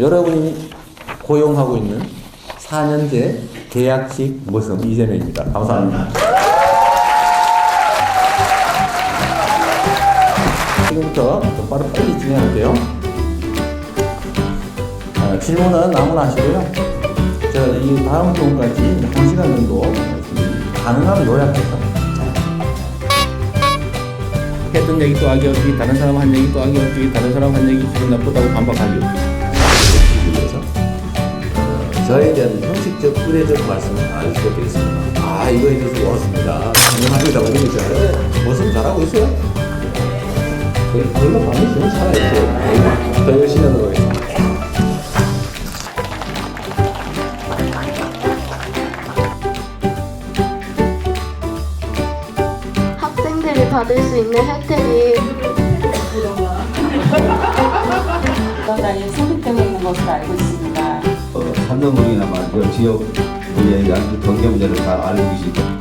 여러분이 고용하고 있는 4년제 계약직 모습 이재명입니다. 감사합니다. 지금부터 좀 빠르 빨리 진행할게요. 아, 질문은 아무나 하시고요. 제가 이 다음 부분까지 한 시간 정도 가능하면 요약해서 했던 얘기 또 하기 없이 다른 사람 한 얘기 또 하기 없이 다른 사람 한 얘기 기분 나쁘다고 반박하기 어, 저에 대한 형식적 의례적 말씀을 안 드리겠습니다. 아 이거에 대해서 어렵습니다. 가능합니다. 이런 거 무슨 잘하고 있어요? 그- 그걸로 많이 지금 살아있어요. 더 열심히 하도록 하겠습니다. 학생들이 받을 수 있는 혜택이 단위 성립되고 있는 것으로 알고 있습니다. 어, 산업물이나 말이죠 지역 대한 그 경제 문제를 잘 알고 때문에